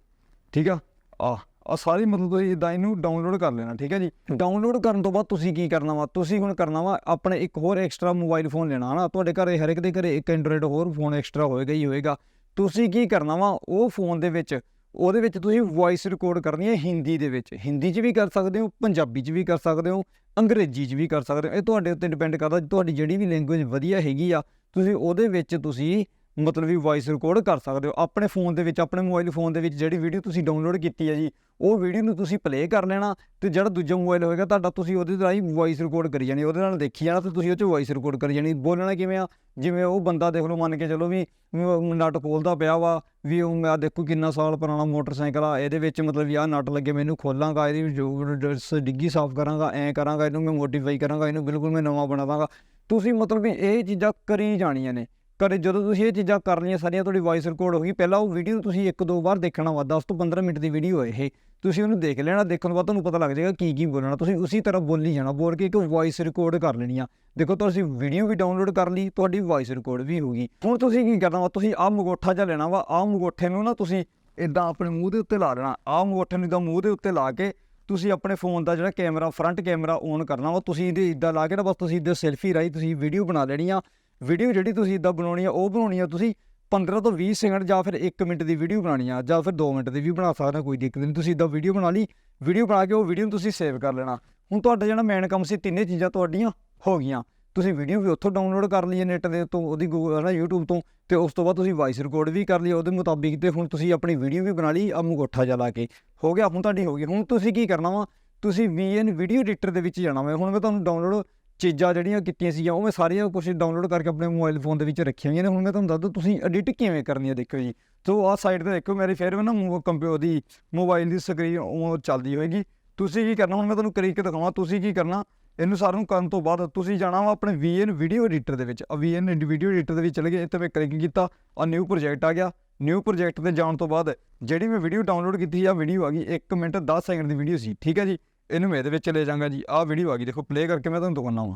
Speaker 1: ਠੀਕ ਆ? ਆ ਆ ਸਾਰੀ ਮਤਲਬ ਤੁਸੀਂ ਇਦਾਂ ਇਹਨੂੰ ਡਾਊਨਲੋਡ ਕਰ ਲੈਣਾ ਠੀਕ ਹੈ ਜੀ? ਡਾਊਨਲੋਡ ਕਰਨ ਤੋਂ ਬਾਅਦ ਤੁਸੀਂ ਕੀ ਕਰਨਾ ਵਾ? ਤੁਸੀਂ ਹੁਣ ਕਰਨਾ ਵਾ ਆਪਣੇ ਇੱਕ ਹੋਰ ਐਕਸਟਰਾ ਮੋਬਾਈਲ ਫੋਨ ਲੈਣਾ ਹਨਾ? ਤੁਹਾਡੇ ਘਰੇ ਹਰ ਇੱਕ ਦੇ ਘਰੇ ਇੱਕ ਐਂਡਰੋਇਡ ਹੋਰ ਫੋਨ ਐਕਸਟਰਾ ਹੋਏਗਾ ਹੀ ਹੋਏਗਾ। ਤੁਸੀਂ ਕੀ ਕਰਨਾ ਵਾ? ਉਹ ਫੋਨ ਦੇ ਵਿੱਚ ਉਹਦੇ ਵਿੱਚ ਤੁਸੀਂ ਵੌਇਸ ਰਿਕਾਰਡ ਕਰਨੀ ਹੈ ਹਿੰਦੀ ਦੇ ਵਿੱਚ। ਹਿੰਦੀ 'ਚ ਵੀ ਕਰ ਸਕਦੇ ਹੋ ਪੰਜਾਬੀ 'ਚ ਵੀ ਕਰ ਸਕਦੇ ਹੋ ਅੰਗਰੇਜ਼ੀ 'ਚ ਵੀ ਕਰ ਸਕਦੇ ਹੋ। ਇਹ ਤੁਹਾਡੇ ਉੱਤੇ ਡਿਪੈਂਡ ਕਰਦਾ ਤੁਹਾਡੀ ਜਿਹੜੀ ਵੀ ਲੈਂਗੁਏਜ ਵਧੀਆ ਹੈਗੀ ਆ ਤੁਸੀਂ ਉਹਦੇ ਵਿੱਚ ਤੁਸੀਂ ਮਤਲਬ ਵੀ ਵੌਇਸ ਰਿਕਾਰਡ ਕਰ ਸਕਦੇ ਹੋ। ਆਪਣੇ ਫੋਨ ਦੇ ਵਿੱਚ, ਆਪਣੇ ਮੋਬਾਈਲ ਫੋਨ ਦੇ ਵਿੱਚ ਜਿਹੜੀ ਵੀਡੀਓ ਤੁਸੀਂ ਡਾਊਨਲੋਡ ਕੀਤੀ ਹੈ ਜੀ, ਉਹ ਵੀਡੀਓ ਨੂੰ ਤੁਸੀਂ ਪਲੇ ਕਰ ਲੈਣਾ ਤੇ ਜਿਹੜਾ ਦੂਜਾ ਮੋਬਾਈਲ ਹੋਏਗਾ, ਤੁਹਾਡਾ ਤੁਸੀਂ ਉਹਦੇ ਰਾਹੀਂ ਵੌਇਸ ਰਿਕਾਰਡ ਕਰੀ ਜਾਣੀ, ਉਹਦੇ ਨਾਲ ਦੇਖੀ ਜਾਣਾ ਤੇ ਤੁਸੀਂ ਉਹ 'ਚ ਵੌਇਸ ਰਿਕਾਰਡ ਕਰੀ ਜਾਣੀ। ਬੋਲਣਾ ਕਿਵੇਂ ਆ? ਜਿਵੇਂ ਉਹ ਬੰਦਾ ਦੇਖ ਲਓ, ਮੰਨ ਕੇ ਚਲੋ ਵੀ ਵੀ ਨਟ ਖੋਲਦਾ ਪਿਆ ਵਾ, ਵੀ ਉਹ ਮੈਂ ਦੇਖੋ ਕਿੰਨਾ ਸਾਲ ਪੁਰਾਣਾ ਮੋਟਰਸਾਈਕਲ ਆ, ਇਹਦੇ ਵਿੱਚ ਮਤਲਬ ਵੀ ਆਹ ਨਟ ਲੱਗੇ ਮੈਨੂੰ ਖੋਲਾਂਗਾ, ਇਹਦੀ ਜੋ ਡਿੱਗੀ ਸਾਫ਼ ਕਰਾਂਗਾ, ਐਂ ਕਰਾਂਗਾ, ਇਹਨੂੰ ਮੈਂ ਮੋਡੀਫਾਈ ਕਰਾਂਗਾ, ਇਹਨੂੰ ਬਿਲਕੁਲ ਮੈਂ ਨਵਾਂ ਬਣਾਵਾਂਗਾ। ਤੁਸੀਂ ਮਤਲਬ ਵੀ ਇਹ ਚੀਜ਼ਾਂ ਕਰੀ ਜਾਣੀਆਂ ਨੇ। ਕਰੇ ਜਦੋਂ ਤੁਸੀਂ ਇਹ ਚੀਜ਼ਾਂ ਕਰ ਲਈਆਂ, ਸਾਰੀਆਂ ਤੁਹਾਡੀ ਵਾਇਸ ਰਿਕਾਰਡ ਹੋ ਗਈ, ਪਹਿਲਾਂ ਉਹ ਵੀਡੀਓ ਤੁਸੀਂ ਇੱਕ ਦੋ ਵਾਰ ਦੇਖਣਾ ਵਾ 10 ਤੋਂ 15 ਮਿੰਟ ਦੀ ਵੀਡੀਓ ਹੈ ਇਹ। ਤੁਸੀਂ ਉਹਨੂੰ ਦੇਖ ਲੈਣਾ, ਦੇਖਣ ਤੋਂ ਬਾਅਦ ਤੁਹਾਨੂੰ ਪਤਾ ਲੱਗ ਜਾਏਗਾ ਕੀ ਕੀ ਬੋਲਣਾ। ਤੁਸੀਂ ਉਸੇ ਤਰ੍ਹਾਂ ਬੋਲੀ ਜਾਣਾ, ਬੋਲ ਕੇ ਇੱਕ ਵਾਇਸ ਰਿਕਾਰਡ ਕਰ ਲੈਣੀ ਆ। ਦੇਖੋ, ਤੁਸੀਂ ਵੀਡੀਓ ਵੀ ਡਾਊਨਲੋਡ ਕਰ ਲਈ, ਤੁਹਾਡੀ ਵਾਇਸ ਰਿਕਾਰਡ ਵੀ ਹੋ ਗਈ। ਹੁਣ ਤੁਸੀਂ ਕੀ ਕਰਨਾ ਵਾ, ਤੁਸੀਂ ਆਹ ਮਗੋਠਾ ਜਿਹਾ ਲੈਣਾ ਵਾ, ਆਹ ਮਗੋਠੇ ਨੂੰ ਨਾ ਤੁਸੀਂ ਇਦਾਂ ਆਪਣੇ ਮੂੰਹ ਦੇ ਉੱਤੇ ਲਾ ਲੈਣਾ। ਆਹ ਮਗੋਠੇ ਨੂੰ ਇਦਾਂ ਮੂੰਹ ਦੇ ਉੱਤੇ ਲਾ ਕੇ ਤੁਸੀਂ ਆਪਣੇ ਫੋਨ ਦਾ ਜਿਹੜਾ ਕੈਮਰਾ ਫਰੰਟ ਕੈਮਰਾ ਔਨ ਕਰਨਾ ਵਾ। ਤੁਸੀਂ ਇਹਦੇ ਇਦਾਂ ਲਾ ਕੇ ਨਾ ਬਸ ਤੁਸੀਂ ਇਹਦੇ ਸੈਲਫੀ ਰਾਹੀਂ ਤੁਸੀਂ ਵੀਡੀਓ ਬਣਾ ਲੈਣੀ ਆ। ਵੀਡੀਓ ਜਿਹੜੀ ਤੁਸੀਂ ਇਦਾਂ ਬਣਾਉਣੀ ਆ, ਉਹ ਬਣਾਉਣੀ ਆ ਤੁਸੀਂ 15 ਤੋਂ 20 ਸੈਕਿੰਡ ਜਾਂ ਫਿਰ 1 ਮਿੰਟ ਦੀ ਵੀਡੀਓ ਬਣਾਉਣੀ ਆ, ਜਾਂ ਫਿਰ 2 ਮਿੰਟ ਦੀ ਵੀ ਬਣਾ ਸਕਦਾ ਕੋਈ ਦਿੱਕਤ ਨਹੀਂ, ਤੁਸੀਂ ਇਦਾਂ ਵੀਡੀਓ ਬਣਾ ਲਈ ਵੀਡੀਓ ਬਣਾ ਕੇ ਉਹ ਵੀਡੀਓ ਨੂੰ ਤੁਸੀਂ ਸੇਵ ਕਰ ਲੈਣਾ। ਹੁਣ ਤੁਹਾਡਾ ਜਿਹੜਾ ਮੇਨ ਕੰਮ ਸੀ, ਤਿੰਨੇ ਚੀਜ਼ਾਂ ਤੁਹਾਡੀਆਂ ਹੋ ਗਈਆਂ। ਤੁਸੀਂ ਵੀਡੀਓ ਵੀ ਉੱਥੋਂ ਡਾਊਨਲੋਡ ਕਰ ਲਈ ਹੈ ਨੈਟ ਦੇ ਤੋਂ, ਉਹਦੀ ਗੂਗਲ ਨਾ YouTube ਤੋਂ, ਤੇ ਉਸ ਤੋਂ ਬਾਅਦ ਤੁਸੀਂ ਵਾਇਸ ਰਿਕਾਰਡ ਵੀ ਕਰ ਲਈ ਉਹਦੇ ਮੁਤਾਬਿਕ ਤੇ ਹੁਣ ਤੁਸੀਂ ਆਪਣੀ ਵੀਡੀਓ ਵੀ ਬਣਾ ਲਈ ਅਮੂਗੋਠਾ ਮੁਗੋਠਾ ਕੇ। ਹੋ ਗਿਆ, ਹੁਣ ਤੁਹਾਡੀ ਹੋ ਗਈ। ਹੁਣ ਤੁਸੀਂ ਕੀ ਕਰਨਾ ਵਾ? ਤੁਸੀਂ VN ਵੀਡੀਓ ਐਡੀਟਰ ਦੇ ਵਿੱਚ ਜਾਣਾ ਵਾ। ਹੁਣ ਮੈਂ ਤੁਹਾਨੂੰ ਡਾਊਨਲੋਡ ਚੀਜ਼ਾਂ ਜਿਹੜੀਆਂ ਕੀਤੀਆਂ ਸੀਗੀਆਂ, ਉਹ ਮੈਂ ਸਾਰੀਆਂ ਕੁਝ ਡਾਊਨਲੋਡ ਕਰਕੇ ਆਪਣੇ ਮੋਬਾਈਲ ਫੋਨ ਦੇ ਵਿੱਚ ਰੱਖੀਆਂ ਹੋਈਆਂ ਨੇ। ਹੁਣ ਮੈਂ ਤੁਹਾਨੂੰ ਦੱਸ ਦੂੰ ਤੁਸੀਂ ਐਡਿਟ ਕਿਵੇਂ ਕਰਨੀ ਹੈ ਦੇਖੋ ਜੀ। ਸੋ ਆਹ ਸਾਈਡ ਤੇ ਦੇਖੋ ਮੇਰੀ ਫਿਰ ਨਾ ਕੰਪਿਊਟਰ ਦੀ ਮੋਬਾਈਲ ਦੀ ਸਕਰੀਨ ਉਹ ਚੱਲਦੀ ਹੋਏਗੀ। ਤੁਸੀਂ ਕੀ ਕਰਨਾ, ਹੁਣ ਮੈਂ ਤੁਹਾਨੂੰ ਕਰੀ ਕੇ ਦਿਖਾਵਾਂ, ਤੁਸੀਂ ਕੀ ਕਰਨਾ, ਇਹਨੂੰ ਸਾਰਿਆਂ ਨੂੰ ਕਰਨ ਤੋਂ ਬਾਅਦ ਤੁਸੀਂ ਜਾਣਾ ਵਾ ਆਪਣੇ VN ਵੀਡੀਓ ਐਡੀਟਰ ਦੇ ਵਿੱਚ। ਆ VN ਵੀਡੀਓ ਐਡੀਟਰ ਦੇ ਵਿੱਚ ਚਲੇ ਗਏ, ਇੱਥੇ ਮੈਂ ਕਲਿੱਕ ਕੀਤਾ ਆ ਨਿਊ ਪ੍ਰੋਜੈਕਟ ਆ ਗਿਆ। ਨਿਊ ਪ੍ਰੋਜੈਕਟ ਤੇ ਜਾਣ ਤੋਂ ਬਾਅਦ ਜਿਹੜੀ ਮੈਂ ਵੀਡੀਓ ਡਾਊਨਲੋਡ ਕੀਤੀ ਆ ਵੀਡੀਓ ਆ ਗਈ 1 ਮਿੰਟ 10 ਸੈਕਿੰਡ ਦੀ ਵੀਡੀਓ ਸੀ, ਠੀਕ ਹੈ ਜੀ? ਇਹਨੂੰ ਮੈਂ ਇਹਦੇ ਵਿੱਚ ਲੈ ਜਾਵਾਂਗਾ ਜੀ। ਆਹ ਵੀਡੀਓ ਆ ਗਈ, ਦੇਖੋ ਪਲੇ ਕਰਕੇ ਮੈਂ ਤੁਹਾਨੂੰ ਦਿਖਾਉਣਾ ਵਾਂ।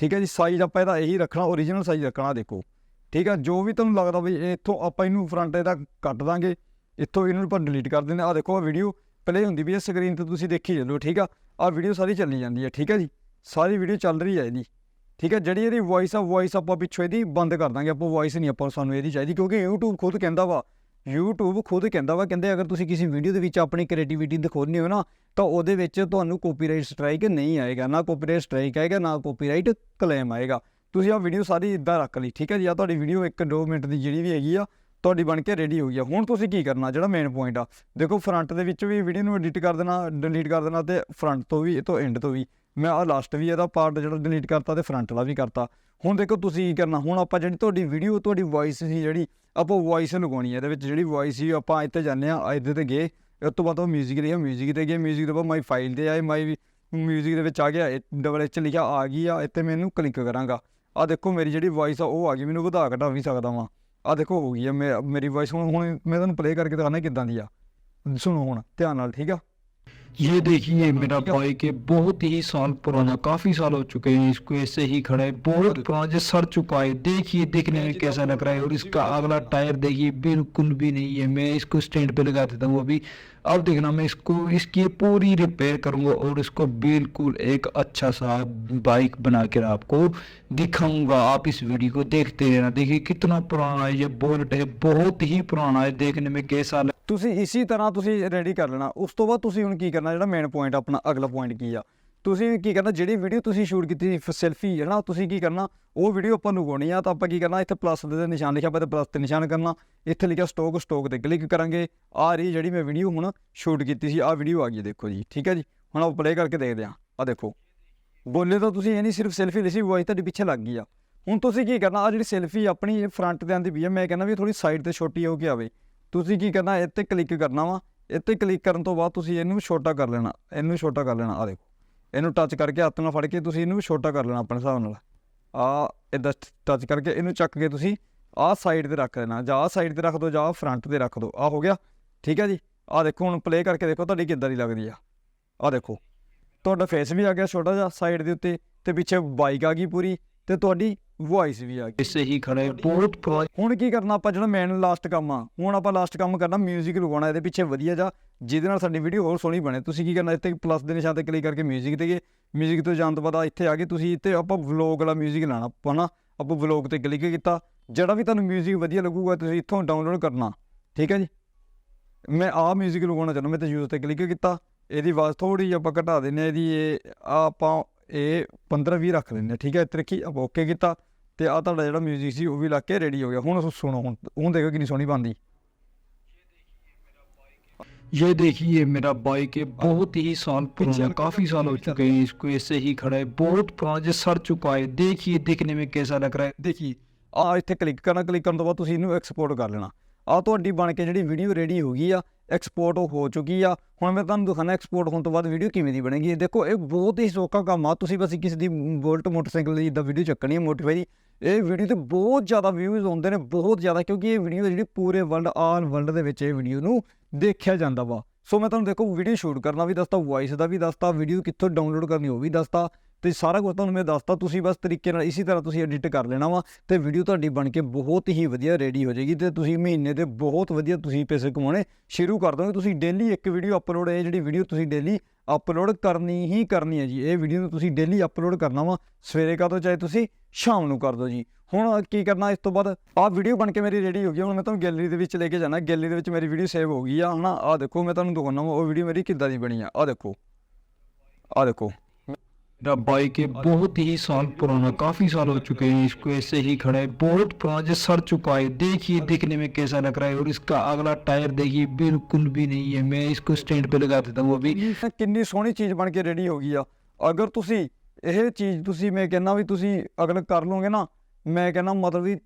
Speaker 1: ਠੀਕ ਹੈ ਜੀ ਸਾਈਜ਼ ਆਪਾਂ ਇਹਦਾ ਇਹੀ ਰੱਖਣਾ ਓਰੀਜਨਲ ਸਾਈਜ਼ ਰੱਖਣਾ ਦੇਖੋ। ਠੀਕ ਹੈ, ਜੋ ਵੀ ਤੁਹਾਨੂੰ ਲੱਗਦਾ ਵੀ ਇੱਥੋਂ ਆਪਾਂ ਇਹਨੂੰ ਫਰੰਟ ਇਹਦਾ ਕੱਟ ਦਾਂਗੇ, ਇੱਥੋਂ ਇਹਨੂੰ ਆਪਾਂ ਡਿਲੀਟ ਕਰ ਦਿੰਦੇ ਆ ਦੇਖੋ ਆ ਵੀਡੀਓ ਪਲੇ ਹੁੰਦੀ ਵੀ ਹੈ ਸਕਰੀਨ ਤੇ ਤੁਸੀਂ ਦੇਖੀ ਜਾਂਦੇ ਠੀਕ ਆ? ਆ ਵੀਡੀਓ ਸਾਰੀ ਚੱਲੀ ਜਾਂਦੀ ਹੈ, ਠੀਕ ਹੈ ਜੀ? ਸਾਰੀ ਵੀਡੀਓ ਚੱਲ ਰਹੀ ਹੈ ਇਹਦੀ। ਠੀਕ ਹੈ, ਜਿਹੜੀ ਇਹਦੀ ਵੌਇਸ ਆ ਵੌਇਸ ਆਪਾਂ ਪਿੱਛੋਂ ਇਹਦੀ ਬੰਦ ਕਰ ਦਾਂਗੇ। ਆਪਾਂ ਵੌਇਸ ਨਹੀਂ ਆਪਾਂ ਸਾਨੂੰ ਇਹਦੀ ਚਾਹੀਦੀ, ਕਿਉਂਕਿ YouTube ਖੁਦ ਕਹਿੰਦਾ ਵਾ YouTube ਖੁਦ ਕਹਿੰਦਾ ਵਾ, ਕਹਿੰਦੇ ਅਗਰ ਤੁਸੀਂ ਕਿਸੇ ਵੀਡੀਓ ਦੇ ਵਿੱਚ ਆਪਣੀ ਕ੍ਰੀਏਟੀਵਿਟੀ ਦਿਖਾਉਂਦੇ ਹੋ ਨਾ, ਤਾਂ ਉਹਦੇ ਵਿੱਚ ਤੁਹਾਨੂੰ ਕਾਪੀਰਾਈਟ ਸਟ੍ਰਾਈਕ ਨਹੀਂ ਆਏਗਾ, ਨਾ ਕਾਪੀਰਾਈਟ ਸਟ੍ਰਾਈਕ ਆਏਗਾ, ਨਾ ਕਾਪੀਰਾਈਟ ਕਲੇਮ ਆਏਗਾ। ਤੁਸੀਂ ਆ ਵੀਡੀਓ ਸਾਰੀ ਇਦਾਂ ਰੱਖ ਲਈ, ਠੀਕ ਹੈ ਜੀ? ਆ ਤੁਹਾਡੀ ਵੀਡੀਓ 1-2 ਮਿੰਟ ਦੀ ਜਿਹੜੀ ਵੀ ਹੈਗੀ ਆ, ਤੁਹਾਡੀ ਬਣ ਕੇ ਰੈਡੀ ਹੋ ਗਈ ਆ। ਹੁਣ ਤੁਸੀਂ ਕੀ ਕਰਨਾ, ਜਿਹੜਾ ਮੇਨ ਪੁਆਇੰਟ ਆ? ਦੇਖੋ ਫਰੰਟ ਦੇ ਵਿੱਚ ਵੀ ਵੀਡੀਓ ਨੂੰ ਐਡਿਟ ਕਰ ਦੇਣਾ ਡਿਲੀਟ ਕਰ ਦੇਣਾ ਤੇ ਫਰੰਟ ਤੋਂ ਵੀ, ਇਹ ਤੋਂ ਐਂਡ ਤੋਂ ਵੀ। ਮੈਂ ਆ ਲਾਸਟ ਵੀ ਇਹਦਾ ਪਾਰਟ ਜਿਹੜਾ ਡਿਲੀਟ ਕਰਤਾ ਤੇ ਫਰੰਟ ਵਾਲਾ ਵੀ ਕਰਤਾ ਹੁਣ ਦੇਖੋ ਤੁਸੀਂ ਕੀ ਕਰਨਾ ਹੁਣ ਆਪਾਂ ਜਿਹੜੀ ਤੁਹਾਡੀ ਵੀਡੀਓ ਤੁਹਾਡੀ ਵੌਇਸ ਸੀ ਜਿਹੜੀ ਆਪਾਂ ਵੌਇਸ ਲਗਾਉਣੀ ਹੈ ਇਹਦੇ ਵਿੱਚ ਜਿਹੜੀ ਵੌਇਸ ਸੀ ਆਪਾਂ ਇੱਥੇ ਜਾਂਦੇ ਆ ਇਹਦੇ ਤੇ ਗਏ ਉਸ ਤੋਂ ਬਾਅਦ ਉਹ 뮤직 ਲਈ 뮤직 ਤੇ ਗਏ 뮤직 ਤੋਂ ਬਾਅਦ ਮਾਈ ਫਾਈਲ ਤੇ ਆਏ ਮਾਈ 뮤직 ਦੇ ਵਿੱਚ ਆ ਗਿਆ ਡਬਲ ਐਚ ਲਿਖਿਆ ਆ ਗਈ ਆ ਇੱਥੇ ਮੈਂ ਇਹਨੂੰ ਕਲਿੱਕ ਕਰਾਂਗਾ ਆ ਦੇਖੋ ਮੇਰੀ ਜਿਹੜੀ ਵੌਇਸ ਆ ਉਹ ਆ ਗਈ ਮੈਨੂੰ ਵਧਾ ਘਟਾ ਵੀ ਸਕਦਾ ਵਾਂ ਆ ਦੇਖੋ ਹੋ ਗਈ ਆ ਮੇ- ਮੇਰੀ ਵੌਇਸ ਹੁਣ ਹੁਣ ਮੈਂ ਤੁਹਾਨੂੰ ਪਲੇ ਕਰਕੇ ਦਿਖਾਣਾ ਕਿੱਦਾਂ ਦੀ ਆ ਸੁਣੋ ਹੁਣ ਧਿਆਨ ਨਾਲ ਠੀਕ ਆ
Speaker 2: ये देखिए मेरा बाइक है बहुत ही साल पुराना काफ़ी साल हो चुके हैं इसको ऐसे ही खड़ा है। बहुत पुराना जो सड़ चुका है देखिए देखने में कैसा लग रहा है और इसका अगला टायर देखिए बिल्कुल भी नहीं है। मैं इसको स्टैंड पे लगा देता हूँ अभी। अब देखना मैं इसको इसकी पूरी रिपेयर करूंगा और इसको बिल्कुल एक अच्छा सा बाइक बना कर आपको दिखाऊंगा आप इस वीडियो को देखते रहना देखिए कितना पुराना है ये बोल्ट है बहुत ही पुराना है देखने में कैसा लग
Speaker 1: ਤੁਸੀਂ ਇਸੇ ਤਰ੍ਹਾਂ ਤੁਸੀਂ ਰੈਡੀ ਕਰ ਲੈਣਾ ਉਸ ਤੋਂ ਬਾਅਦ ਤੁਸੀਂ ਹੁਣ ਕੀ ਕਰਨਾ ਜਿਹੜਾ ਮੇਨ ਪੁਆਇੰਟ ਆਪਣਾ ਅਗਲਾ ਪੁਆਇੰਟ ਕੀ ਆ ਤੁਸੀਂ ਕੀ ਕਰਨਾ, ਜਿਹੜੀ ਵੀਡੀਓ ਤੁਸੀਂ ਸ਼ੂਟ ਕੀਤੀ ਸੀ ਸੈਲਫੀ ਹੈ ਨਾ, ਤੁਸੀਂ ਕੀ ਕਰਨਾ, ਉਹ ਵੀਡੀਓ ਆਪਾਂ ਨੂੰ ਗਾਉਣੀ ਆ, ਤਾਂ ਆਪਾਂ ਕੀ ਕਰਨਾ, ਇੱਥੇ ਪਲੱਸ ਦੇ ਨਿਸ਼ਾਨ ਲਿਖਿਆ ਆਪਾਂ ਤੇ ਪਲੱਸ ਤੇ ਨਿਸ਼ਾਨ ਕਰਨਾ। ਇੱਥੇ ਲਿਖਿਆ ਸਟੋਕ ਸਟੋਕ ਤੇ ਕਲਿੱਕ ਕਰਾਂਗੇ। ਆ ਰਹੀ ਜਿਹੜੀ ਮੈਂ ਵੀਡੀਓ ਹੁਣ ਸ਼ੂਟ ਕੀਤੀ ਸੀ ਆ ਵੀਡੀਓ ਆ ਗਈ ਦੇਖੋ ਜੀ, ਠੀਕ ਹੈ ਜੀ? ਹੁਣ ਆਪਾਂ ਪਲੇ ਕਰਕੇ ਦੇਖਦੇ ਹਾਂ ਆ ਦੇਖੋ। ਬੋਲੇ ਤਾਂ ਤੁਸੀਂ ਇਹ ਨਹੀਂ ਸਿਰਫ ਸੈਲਫੀ ਲਈ ਸੀ ਵਾਇਸ ਤੁਹਾਡੇ ਪਿੱਛੇ ਲੱਗ ਗਈ ਆ। ਹੁਣ ਤੁਸੀਂ ਕੀ ਕਰਨਾ ਆ ਜਿਹੜੀ ਸੈਲਫੀ ਆਪਣੀ ਫਰੰਟ ਤੇ ਆਂਦੀ ਵੀ ਆ, ਮੈਂ ਕਹਿੰਦਾ ਵੀ ਥੋੜੀ ਸਾਈਡ ਤੇ ਛੋਟੀ ਹੋ ਕੇ ਆਵੇ। ਤੁਸੀਂ ਕੀ ਕਰਨਾ, ਇੱਥੇ ਕਲਿੱਕ ਕਰਨਾ ਵਾ, ਇੱਥੇ ਕਲਿੱਕ ਕਰਨ ਤੋਂ ਬਾਅਦ ਤੁਸੀਂ ਇਹਨੂੰ ਛੋਟਾ ਕਰ ਲੈਣਾ, ਇਹਨੂੰ ਛੋਟਾ ਕਰ ਲੈਣਾ ਆ ਦੇਖੋ। ਇਹਨੂੰ ਟੱਚ ਕਰਕੇ ਹੱਥ ਨਾਲ ਫੜ ਕੇ ਤੁਸੀਂ ਇਹਨੂੰ ਛੋਟਾ ਕਰ ਲੈਣਾ ਆਪਣੇ ਹਿਸਾਬ ਨਾਲ। ਆ ਇਦਾਂ ਟੱਚ ਕਰਕੇ ਇਹਨੂੰ ਚੱਕ ਕੇ ਤੁਸੀਂ ਆਹ ਸਾਈਡ ਤੇ ਰੱਖ ਦੇਣਾ। ਜਾਂ ਆਹ ਸਾਈਡ ਤੇ ਰੱਖ ਦਿਓ ਜਾਂ ਫਰੰਟ ਤੇ ਰੱਖ ਦਿਓ ਆ ਹੋ ਗਿਆ। ਠੀਕ ਹੈ ਜੀ? ਆ ਦੇਖੋ, ਹੁਣ ਪਲੇ ਕਰਕੇ ਦੇਖੋ ਤੁਹਾਡੀ ਕਿੱਦਾਂ ਦੀ ਲੱਗਦੀ ਆ। ਆ ਦੇਖੋ। ਤੁਹਾਡਾ ਫੇਸ ਵੀ ਆ ਗਿਆ ਛੋਟਾ ਜਿਹਾ ਸਾਈਡ ਦੇ ਉੱਤੇ ਤੇ ਪਿੱਛੇ ਬਾਈਕ ਆ ਗਈ ਪੂਰੀ ਤੇ ਤੁਹਾਡੀ ਵੌਇਸ ਵੀ ਆ ਗਈ।
Speaker 2: ਇਸੇ ਹੀ ਖੜੇ ਬਹੁਤ ਪੁਰਾਣੇ
Speaker 1: ਹੁਣ ਕੀ ਕਰਨਾ ਆਪਾਂ ਜਿਹੜਾ ਮੇਨ ਲਾਸਟ ਕੰਮ ਆ ਹੁਣ ਆਪਾਂ ਲਾਸਟ ਕੰਮ ਕਰਨਾ 뮤직 ਲਗਾਉਣਾ ਇਹਦੇ ਪਿੱਛੇ ਵਧੀਆ ਜਾ ਜਿਹਦੇ ਨਾਲ ਸਾਡੀ ਵੀਡੀਓ ਹੋਰ ਸੋਹਣੀ ਬਣੇ। ਤੁਸੀਂ ਕੀ ਕਰਨਾ ਇੱਥੇ ਪਲੱਸ ਦੇ ਨਿਸ਼ਾਨ ਤੇ ਕਲਿੱਕ ਕਰਕੇ 뮤직 ਤੇ ਗਏ। 뮤직 ਤੋਂ ਜਾਣ ਤੋਂ ਬਾਅਦ ਇੱਥੇ ਆ ਕੇ ਤੁਸੀਂ ਇੱਥੇ ਆਪਾਂ ਵਲੌਗ ਵਾਲਾ 뮤직 ਲਾਣਾ ਪਣਾ ਆਪਾਂ ਵਲੌਗ ਤੇ ਕਲਿੱਕ ਕੀਤਾ। ਜਿਹੜਾ ਵੀ ਤੁਹਾਨੂੰ 뮤직 ਵਧੀਆ ਲੱਗੂਗਾ ਤੁਸੀਂ ਇੱਥੋਂ ਡਾਊਨਲੋਡ ਕਰਨਾ ਠੀਕ ਹੈ ਜੀ? ਮੈਂ ਆ 뮤직 ਲਗਾਉਣਾ ਚਾਹੁੰਦਾ ਮੈਂ ਤੇ ਯੂਜ਼ ਤੇ ਕਲਿੱਕ ਕੀਤਾ। ਇਹਦੀ ਆਵਾਜ਼ ਥੋੜੀ ਆਪਾਂ ਘਟਾ ਦਿੰਨੇ ਆ ਇਹਦੀ ਇਹ ਆਪਾਂ ਇਹ 15 20 ਰੱਖ ਲੈਂਦੇ ਹਾਂ ਠੀਕ ਹੈ ਇੱਥੇ ਰੱਖੀ ਆਪਾਂ ਓਕੇ ਕੀਤਾ ਤੇ ਆ ਤੁਹਾਡਾ ਜਿਹੜਾ 뮤직 ਸੀ ਉਹ ਵੀ ਲੱਗ ਕੇ ਰੈਡੀ ਹੋ ਗਿਆ ਹੁਣ ਸੁਣੋ ਹੁਣ ਹੁਣ ਦੇਖੋ ਕਿੰਨੀ ਸੋਹਣੀ ਬਣਦੀ
Speaker 2: ये देखिए मेरा बाइक है बहुत ही साल पुराना काफी साल हो चुके हैं इसको ऐसे ही खड़ा है बहुत पुराना जो सड़ चुका है देखिए देखने में कैसा लग रहा है
Speaker 1: ਦੇਖੀ ਆ ਇੱਥੇ ਕਲਿੱਕ ਕਰਨਾ ਕਲਿੱਕ ਕਰਨ ਤੋਂ ਬਾਅਦ ਤੁਸੀਂ ਇਹਨੂੰ ਐਕਸਪੋਰਟ ਕਰ ਲੈਣਾ ਆ ਤੁਹਾਡੀ ਬਣ ਕੇ ਜਿਹੜੀ ਵੀਡੀਓ ਰੈਡੀ ਹੋ ਗਈ ਆ ਐਕਸਪੋਰਟ ਹੋ ਚੁੱਕੀ ਆ। ਹੁਣ ਮੈਂ ਤੁਹਾਨੂੰ ਦਿਖਾਣਾ ਐਕਸਪੋਰਟ ਹੋਣ ਤੋਂ ਬਾਅਦ ਵੀਡੀਓ ਕਿਵੇਂ ਦੀ ਬਣੇਗੀ। ਦੇਖੋ, ਇਹ ਬਹੁਤ ਹੀ ਸੌਖਾ ਕੰਮ ਆ। ਤੁਸੀਂ ਬਸ ਕਿਸੇ ਦੀ ਬੋਲਟ ਮੋਟਰਸਾਈਕਲ ਦੀ ਇਦਾਂ ਵੀਡੀਓ ਚੱਕਣੀ ਹੈ ਮੋਟੀਫਾਈ ਦੀ ਇਹ ਵੀਡੀਓ ਤੇ ਬਹੁਤ ਜ਼ਿਆਦਾ ਵਿਊਜ਼ ਆਉਂਦੇ ਨੇ, ਬਹੁਤ ਜ਼ਿਆਦਾ, ਕਿਉਂਕਿ ਇਹ ਵੀਡੀਓ ਜਿਹੜੀ ਪੂਰੇ ਵਰਲਡ ਆਲ ਵਰਲਡ ਦੇ ਵਿੱਚ ਇਹ ਵੀਡੀਓ ਨੂੰ ਦੇਖਿਆ ਜਾਂਦਾ ਵਾ। ਸੋ ਮੈਂ ਤੁਹਾਨੂੰ ਦੇਖੋ ਵੀਡੀਓ ਸ਼ੂਟ ਕਰਨਾ ਵੀ ਦੱਸਤਾ ਵੌਇਸ ਦਾ ਵੀ ਦੱਸਤਾ ਵੀਡੀਓ ਕਿੱਥੋਂ ਡਾਊਨਲੋਡ ਕਰਨੀ ਉਹ ਵੀ ਦੱਸਤਾ। ਤੇ ਸਾਰਾ ਕੁਝ ਤੁਹਾਨੂੰ ਮੈਂ ਦੱਸਤਾ, ਤੁਸੀਂ ਬਸ ਤਰੀਕੇ ਨਾਲ ਇਸੇ ਤਰ੍ਹਾਂ ਤੁਸੀਂ ਐਡਿਟ ਕਰ ਲੈਣਾ ਵਾ ਤੇ ਵੀਡੀਓ ਤੁਹਾਡੀ ਬਣ ਕੇ ਬਹੁਤ ਹੀ ਵਧੀਆ ਰੈਡੀ ਹੋ ਜਾਏਗੀ ਤੇ ਤੁਸੀਂ ਮਹੀਨੇ ਦੇ ਬਹੁਤ ਵਧੀਆ ਤੁਸੀਂ ਪੈਸੇ ਕਮਾਉਣੇ ਸ਼ੁਰੂ ਕਰ ਦੋਗੇ। ਤੁਸੀਂ ਡੇਲੀ ਇੱਕ ਵੀਡੀਓ ਅਪਲੋਡ ਹੈ ਜਿਹੜੀ ਵੀਡੀਓ ਤੁਸੀਂ ਡੇਲੀ ਅਪਲੋਡ ਕਰਨੀ ਹੀ ਕਰਨੀ ਹੈ ਜੀ, ਇਹ ਵੀਡੀਓ ਨੂੰ ਤੁਸੀਂ ਡੇਲੀ ਅਪਲੋਡ ਕਰਨਾ ਵਾ, ਸਵੇਰੇ ਕਰ ਦਿਓ ਚਾਹੇ ਤੁਸੀਂ ਸ਼ਾਮ ਨੂੰ ਕਰ ਦਿਓ ਜੀ। ਹੁਣ ਕੀ ਕਰਨਾ, ਇਸ ਤੋਂ ਬਾਅਦ ਆਹ ਵੀਡੀਓ ਬਣ ਕੇ ਮੇਰੀ ਰੈਡੀ ਹੋ ਗਈ, ਹੁਣ ਮੈਂ ਤੁਹਾਨੂੰ ਗੈਲਰੀ ਦੇ ਵਿੱਚ ਲੈ ਕੇ ਜਾਣਾ ਗੈਲਰੀ ਦੇ ਵਿੱਚ ਮੇਰੀ ਵੀਡੀਓ ਸੇਵ ਹੋ ਗਈ ਆ, ਹਨਾ। ਆਹ ਦੇਖੋ, ਮੈਂ ਤੁਹਾਨੂੰ ਦਿਖਾਉਣਾ ਵਾ, ਉਹ ਵੀਡੀਓ ਮੇਰੀ ਕਿੱਦਾਂ ਦੀ ਬਣੀ ਆ, ਆਹ ਦੇਖੋ ਆਹ ਦੇਖੋ।
Speaker 2: मेरा बाइक है बहुत ही साल पुराना काफी साल हो चुके हैं इसको ऐसे ही खड़ा है बहुत पुराना जो सड़ चुका है देखिए देखने में कैसा लग रहा है और इसका अगला टायर देखिए बिल्कुल भी नहीं है मैं इसको स्टैंड पे लगा देता हूँ अभी
Speaker 1: ਇਹ ਕਿੰਨੀ ਸੋਹਣੀ ਚੀਜ਼ ਬਣ ਕੇ ਰੈਡੀ ਹੋ ਗਈ ਆ ਅਗਰ ਤੁਸੀਂ ਇਹ ਚੀਜ਼ ਤੁਸੀਂ ਮੈਂ ਕਹਿੰਦਾ ਵੀ ਤੁਸੀਂ ਅਗਰ ਕਰ ਲਓਗੇ ਨਾ ਮੈਂ ਕਹਿੰਦਾ ਮਤਲਬ ਵੀ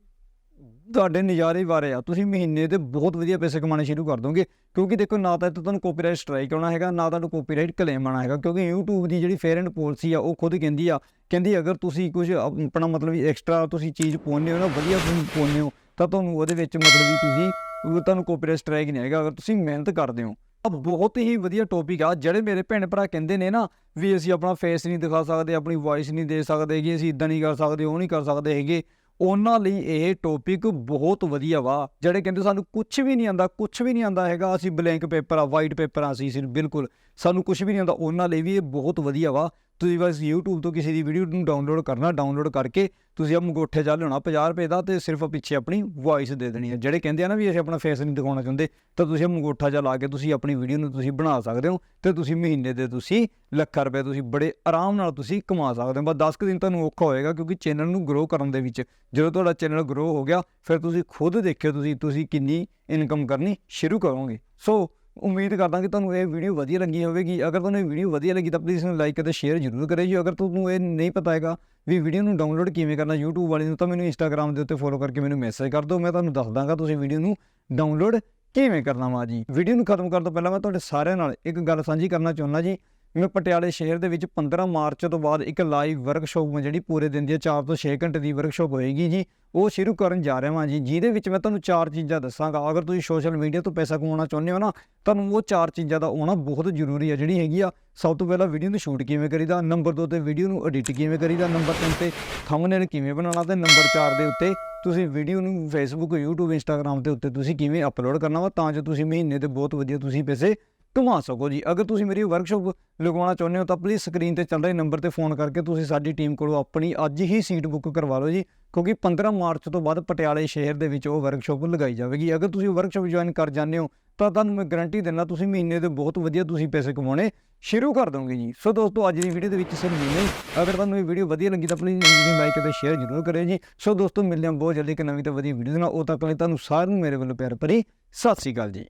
Speaker 1: ਤੁਹਾਡੇ ਨਜ਼ਾਰੇ ਬਾਰੇ ਆ। ਤੁਸੀਂ ਮਹੀਨੇ ਦੇ ਬਹੁਤ ਵਧੀਆ ਪੈਸੇ ਕਮਾਉਣੇ ਸ਼ੁਰੂ ਕਰ ਦੋਗੇ। ਕਿਉਂਕਿ ਦੇਖੋ, ਨਾ ਤਾਂ ਇੱਥੇ ਤੁਹਾਨੂੰ ਕਾਪੀਰਾਈਟ ਸਟ੍ਰਾਈਕ ਆਉਣਾ ਹੈਗਾ, ਨਾ ਤੁਹਾਨੂੰ ਕਾਪੀਰਾਈਟ ਕਲੇਮ ਆਉਣਾ ਹੈਗਾ। ਕਿਉਂਕਿ YouTube ਦੀ ਜਿਹੜੀ ਫੇਅਰ ਐਂਡ ਪਾਲਿਸੀ ਆ, ਉਹ ਖੁਦ ਕਹਿੰਦੀ ਆ, ਕਹਿੰਦੀ ਅਗਰ ਤੁਸੀਂ ਕੁਝ ਆਪਣਾ ਮਤਲਬ ਵੀ ਐਕਸਟਰਾ ਤੁਸੀਂ ਚੀਜ਼ ਪਾਉਂਦੇ ਹੋ ਨਾ, ਵਧੀਆ ਤੁਸੀਂ ਪਾਉਂਦੇ ਹੋ, ਤਾਂ ਤੁਹਾਨੂੰ ਉਹਦੇ ਵਿੱਚ ਮਤਲਬ ਵੀ ਤੁਸੀਂ ਤੁਹਾਨੂੰ ਕਾਪੀਰਾਈਟ ਸਟ੍ਰਾਈਕ ਨਹੀਂ ਆਏਗਾ। ਅਗਰ ਤੁਸੀਂ ਮਿਹਨਤ ਕਰਦੇ ਹੋ। ਆ ਬਹੁਤ ਹੀ ਵਧੀਆ ਟੌਪਿਕ ਆ। ਜਿਹੜੇ ਮੇਰੇ ਭੈਣ ਭਰਾ ਕਹਿੰਦੇ ਨੇ ਨਾ, ਵੀ ਅਸੀਂ ਆਪਣਾ ਫੇਸ ਨਹੀਂ ਦਿਖਾ ਸਕਦੇ, ਆਪਣੀ ਵੌਇਸ ਨਹੀਂ ਦੇ ਸਕਦੇ ਕਿ ਅਸੀਂ ਇਦਾਂ ਨਹੀਂ ਕਰ ਸਕਦੇ, ਉਹ ਨਹੀਂ ਕਰ ਸਕਦੇ ਹੈਗੇ। ਉਹਨਾਂ ਲਈ ਇਹ ਟੌਪਿਕ ਬਹੁਤ ਵਧੀਆ ਵਾ, ਜਿਹੜੇ ਕਹਿੰਦੇ ਸਾਨੂੰ ਕੁਝ ਵੀ ਨਹੀਂ ਆਂਦਾ ਕੁਝ ਵੀ ਨਹੀਂ ਆਂਦਾ ਹੈਗਾ, ਅਸੀਂ ਬਲੈਂਕ ਪੇਪਰ ਆ ਵਾਈਟ ਪੇਪਰ ਆ, ਅਸੀਂ ਬਿਲਕੁਲ ਸਾਨੂੰ ਕੁਝ ਵੀ ਨਹੀਂ ਆਂਦਾ, ਉਹਨਾਂ ਲਈ ਵੀ ਇਹ ਬਹੁਤ ਵਧੀਆ ਵਾ। ਤੁਸੀਂ ਬਸ YouTube ਤੋਂ ਕਿਸੇ ਦੀ ਵੀਡੀਓ ਨੂੰ ਡਾਊਨਲੋਡ ਕਰਨਾ ਡਾਊਨਲੋਡ ਕਰਕੇ ਤੁਸੀਂ ਆ ਮਗੋਠੇ ਚੱਲ ਲੈਣਾ 50 ਰੁਪਏ ਦਾ ਤੇ ਸਿਰਫ ਪਿੱਛੇ ਆਪਣੀ ਵੌਇਸ ਦੇ ਦੇਣੀ ਹੈ। ਜਿਹੜੇ ਕਹਿੰਦੇ ਆ ਨਾ ਵੀ ਅਸੀਂ ਆਪਣਾ ਫੇਸ ਨਹੀਂ ਦਿਖਾਉਣਾ ਚਾਹੁੰਦੇ, ਤਾਂ ਤੁਸੀਂ ਇਹ ਮਗੋਠਾ ਜਾ ਲਾ ਕੇ ਤੁਸੀਂ ਆਪਣੀ ਵੀਡੀਓ ਨੂੰ ਤੁਸੀਂ ਬਣਾ ਸਕਦੇ ਹੋ ਤੇ ਤੁਸੀਂ ਮਹੀਨੇ ਦੇ ਤੁਸੀਂ ਲੱਖਾਂ ਰੁਪਏ ਤੁਸੀਂ ਬੜੇ ਆਰਾਮ ਨਾਲ ਤੁਸੀਂ ਕਮਾ ਸਕਦੇ ਹੋ। ਬਸ 10 ਕੁ ਦਿਨ ਤੁਹਾਨੂੰ ਔਖਾ ਹੋਏਗਾ ਕਿਉਂਕਿ ਚੈਨਲ ਨੂੰ ਗਰੋ ਕਰਨ ਦੇ ਵਿੱਚ। ਜਦੋਂ ਤੁਹਾਡਾ ਚੈਨਲ ਗਰੋ ਹੋ ਗਿਆ, ਫਿਰ ਤੁਸੀਂ ਖੁਦ ਦੇਖਿਓ ਤੁਸੀਂ ਤੁਸੀਂ ਕਿੰਨੀ ਇਨਕਮ ਕਰਨੀ ਸ਼ੁਰੂ ਕਰੋਗੇ। ਸੋ ਉਮੀਦ ਕਰਦਾ ਕਿ ਤੁਹਾਨੂੰ ਇਹ ਵੀਡੀਓ ਵਧੀਆ ਲੱਗੀ ਹੋਵੇਗੀ। ਅਗਰ ਤੁਹਾਨੂੰ ਇਹ ਵੀਡੀਓ ਵਧੀਆ ਲੱਗੀ ਤਾਂ ਪਲੀਜ਼ ਨੂੰ ਲਾਈਕ ਅਤੇ ਸ਼ੇਅਰ ਜ਼ਰੂਰ ਕਰਿਓ ਜੀ। ਅਗਰ ਤੁਹਾਨੂੰ ਇਹ ਨਹੀਂ ਪਤਾ ਹੈਗਾ ਵੀ ਵੀਡੀਓ ਨੂੰ ਡਾਊਨਲੋਡ ਕਿਵੇਂ ਕਰਨਾ YouTube ਵਾਲੇ ਨੂੰ, ਤਾਂ ਮੈਨੂੰ Instagram ਦੇ ਉੱਤੇ ਫੋਲੋ ਕਰਕੇ ਮੈਨੂੰ ਮੈਸੇਜ ਕਰ ਦਿਓ। ਮੈਂ ਤੁਹਾਨੂੰ ਦੱਸ ਦਾਂਗਾ ਤੁਸੀਂ ਵੀਡੀਓ ਨੂੰ ਡਾਊਨਲੋਡ ਕਿਵੇਂ ਕਰਨਾ ਵਾ ਜੀ। ਵੀਡੀਓ ਨੂੰ ਖਤਮ ਕਰਨ ਤੋਂ ਪਹਿਲਾਂ ਮੈਂ ਤੁਹਾਡੇ ਸਾਰਿਆਂ ਨਾਲ ਇੱਕ ਗੱਲ ਸਾਂਝੀ ਕਰਨਾ ਚਾਹੁੰਦਾ ਜੀ। ਮੈਂ ਪਟਿਆਲੇ ਸ਼ਹਿਰ ਦੇ ਵਿੱਚ 15 ਮਾਰਚ ਤੋਂ ਬਾਅਦ ਇੱਕ ਲਾਈਵ ਵਰਕਸ਼ਾਪ ਜਿਹੜੀ ਪੂਰੇ ਦਿਨ ਦੀ 4 ਤੋਂ 6 ਘੰਟੇ ਦੀ ਵਰਕਸ਼ਾਪ ਹੋਏਗੀ ਜੀ, ਉਹ ਸ਼ੁਰੂ ਕਰਨ ਜਾ ਰਿਹਾ ਹਾਂ ਜੀ, ਜਿਹਦੇ ਵਿੱਚ ਮੈਂ ਤੁਹਾਨੂੰ ਚਾਰ ਚੀਜ਼ਾਂ ਦੱਸਾਂਗਾ। ਅਗਰ ਤੁਸੀਂ ਸੋਸ਼ਲ ਮੀਡੀਆ ਤੋਂ ਪੈਸਾ ਕਮਾਉਣਾ ਚਾਹੁੰਦੇ ਹੋ ਨਾ, ਤੁਹਾਨੂੰ ਉਹ ਚਾਰ ਚੀਜ਼ਾਂ ਦਾ ਆਉਣਾ ਬਹੁਤ ਜ਼ਰੂਰੀ ਹੈ ਜਿਹੜੀ ਹੈਗੀ ਆ, ਸਭ ਤੋਂ ਪਹਿਲਾਂ ਵੀਡੀਓ ਨੂੰ ਸ਼ੂਟ ਕਿਵੇਂ ਕਰੀਦਾ ਨੰਬਰ 2 ਤੇ ਵੀਡੀਓ ਨੂੰ ਐਡਿਟ ਕਿਵੇਂ ਕਰੀਦਾ ਨੰਬਰ 3 ਤੇ ਥੰਬਨੇਲ ਕਿਵੇਂ ਬਣਾਉਣਾ ਤੇ ਨੰਬਰ 4 ਦੇ ਉੱਤੇ ਤੁਸੀਂ ਵੀਡੀਓ ਨੂੰ ਫੇਸਬੁੱਕ YouTube, Instagram ਦੇ ਉੱਤੇ ਤੁਸੀਂ ਕਿਵੇਂ ਅਪਲੋਡ ਕਰਨਾ ਵਾ, ਤਾਂ ਜੋ ਤੁਸੀਂ ਮਹੀਨੇ ਦੇ ਬਹੁਤ ਵਧੀਆ ਤੁਸੀਂ ਪੈਸੇ ਕਮਾ ਸਕੋ ਜੀ। ਅਗਰ ਤੁਸੀਂ ਮੇਰੀ ਵਰਕਸ਼ਾਪ ਲਗਵਾਉਣਾ ਚਾਹੁੰਦੇ ਹੋ ਤਾਂ ਪਲੀਜ਼ ਸਕਰੀਨ ਤੇ ਚੱਲ ਰਹੇ ਨੰਬਰ ਤੇ ਫੋਨ ਕਰਕੇ ਤੁਸੀਂ ਸਾਡੀ ਟੀਮ ਕੋਲੋਂ ਆਪਣੀ ਅੱਜ ਹੀ ਸੀਟ ਬੁੱਕ ਕਰਵਾ ਲਓ ਜੀ। ਕਿਉਂਕਿ 15 ਮਾਰਚ ਤੋਂ ਬਾਅਦ ਪਟਿਆਲੇ ਸ਼ਹਿਰ ਦੇ ਵਿੱਚ ਉਹ ਵਰਕਸ਼ਾਪ ਲਗਾਈ ਜਾਵੇਗੀ। ਅਗਰ ਤੁਸੀਂ ਵਰਕਸ਼ਾਪ ਜੁਆਇਨ ਕਰ ਜਾਂਦੇ ਹੋ ਤਾਂ ਤੁਹਾਨੂੰ ਮੈਂ ਗਾਰੰਟੀ ਦਿੰਦਾ ਤੁਸੀਂ ਮਹੀਨੇ ਦੇ ਬਹੁਤ ਵਧੀਆ ਤੁਸੀਂ ਪੈਸੇ ਕਮਾਉਣੇ ਸ਼ੁਰੂ ਕਰ ਦੋਗੇ ਜੀ। ਸੋ ਦੋਸਤੋ, ਅੱਜ ਦੀ ਵੀਡੀਓ ਦੇ ਵਿੱਚ ਸਿਰਫ ਇੰਨਾ ਹੀ। ਅਗਰ ਤੁਹਾਨੂੰ ਇਹ ਵੀਡੀਓ ਵਧੀਆ ਲੱਗੀ ਤਾਂ ਪਲੀਜ਼ ਇਹਨੂੰ ਲਾਈਕ ਅਤੇ ਸ਼ੇਅਰ ਜ਼ਰੂਰ ਕਰਿਓ ਜੀ। ਸੋ ਦੋਸਤੋ, ਮਿਲਦੇ ਹਾਂ ਬਹੁਤ ਜਲਦੀ ਇੱਕ ਨਵੀਂ ਤੇ ਵਧੀਆ ਵੀਡੀਓ ਦੇ ਨਾਲ। ਉਹ ਤੱਕ ਲਈ ਤੁਹਾਨੂੰ ਸਾਰਿਆਂ ਨੂੰ ਮੇਰੇ ਵੱਲੋਂ ਪਿਆਰ ਭਰੀ ਸਤਿ ਸ਼੍ਰੀ ਅਕਾਲ ਜੀ।